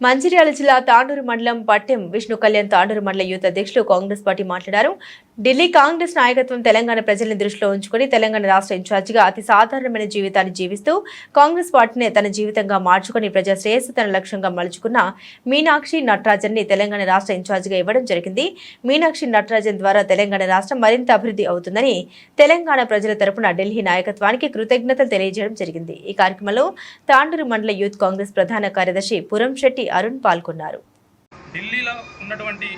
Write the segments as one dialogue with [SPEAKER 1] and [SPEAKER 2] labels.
[SPEAKER 1] మంచిర్యాల జిల్లా తాండూరు మండలం పట్టెం విష్ణు కళ్యాణ్ తాండూరు మండల యూత్ అధ్యక్షులు కాంగ్రెస్ పార్టీ మాట్లాడారు. ఢిల్లీ కాంగ్రెస్ నాయకత్వం తెలంగాణ ప్రజల్ని దృష్టిలో ఉంచుకుని తెలంగాణ రాష్ట్ర ఇన్ఛార్జిగా అతి సాధారణమైన జీవితాన్ని జీవిస్తూ కాంగ్రెస్ పార్టీని తన జీవితంగా మార్చుకుని ప్రజా శ్రేయస్సు తన లక్ష్యంగా మలుచుకున్న మీనాక్షి నటరాజన్ని తెలంగాణ రాష్ట్ర ఇన్ఛార్జిగా ఇవ్వడం జరిగింది. మీనాక్షి నటరాజన్ ద్వారా తెలంగాణ రాష్ట్రం మరింత అభివృద్ధి అవుతుందని తెలంగాణ ప్రజల తరపున ఢిల్లీ నాయకత్వానికి కృతజ్ఞతలు తెలియజేయడం జరిగింది. ఈ కార్యక్రమంలో తాండూరు మండల యూత్ కాంగ్రెస్ ప్రధాన కార్యదర్శి పురం శెట్టి అరుణ్ పాల్గొన్నారు.
[SPEAKER 2] ఢిల్లీలో ఉన్నటువంటి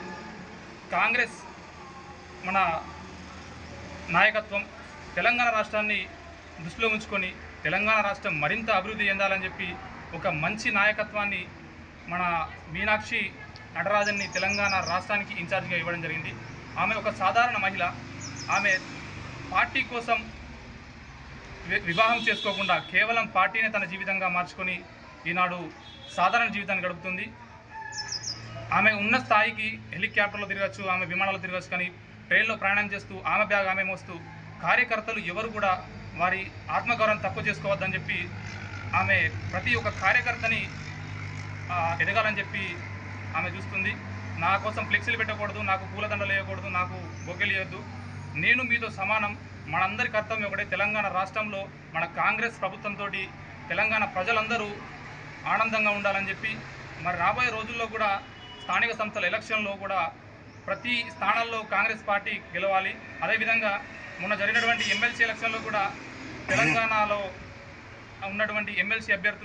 [SPEAKER 2] కాంగ్రెస్ మన నాయకత్వం తెలంగాణ రాష్ట్రాన్ని దృష్టిలో ఉంచుకొని తెలంగాణ రాష్ట్రం మరింత అభివృద్ధి చెందాలని చెప్పి ఒక మంచి నాయకత్వాన్ని మన మీనాక్షి నటరాజన్ని తెలంగాణ రాష్ట్రానికి ఇన్ఛార్జిగా ఇవ్వడం జరిగింది. ఆమె ఒక సాధారణ మహిళ. ఆమె పార్టీ కోసం వివాహం చేసుకోకుండా కేవలం పార్టీని తన జీవితంగా మార్చుకొని ఈనాడు సాధారణ జీవితాన్ని గడుపుతుంది. ఆమె ఉన్న స్థాయికి హెలికాప్టర్లో తిరగచ్చు ఆమె విమానాలు తిరగచ్చు కానీ ట్రైన్లో ప్రయాణం చేస్తూ ఆమె బ్యాగ్ ఆమె మోస్తూ కార్యకర్తలు ఎవరు కూడా వారి ఆత్మగౌరవం తక్కువ చేసుకోవద్దని చెప్పి ఆమె ప్రతి ఒక్క కార్యకర్తని ఎదగాలని చెప్పి ఆమె చూస్తుంది. నా కోసం ఫ్లెక్సీలు పెట్టకూడదు నాకు పూలదండలు వేయకూడదు నాకు బొగ్గలు వేయొద్దు. నేను మీతో సమానం. మనందరి కర్తవ్యం ఒకటే. తెలంగాణ రాష్ట్రంలో మన కాంగ్రెస్ ప్రభుత్వంతో తెలంగాణ ప్రజలందరూ ఆనందంగా ఉండాలని చెప్పి మరి రాబోయే రోజుల్లో కూడా స్థానిక సంస్థల ఎలక్షన్లో కూడా ప్రతి స్థానాల్లో కాంగ్రెస్ పార్టీ గెలవాలి. అదేవిధంగా మొన్న జరిగినటువంటి ఎమ్మెల్సీ ఎలక్షన్లో కూడా తెలంగాణలో ఉన్నటువంటి ఎమ్మెల్సీ అభ్యర్థులు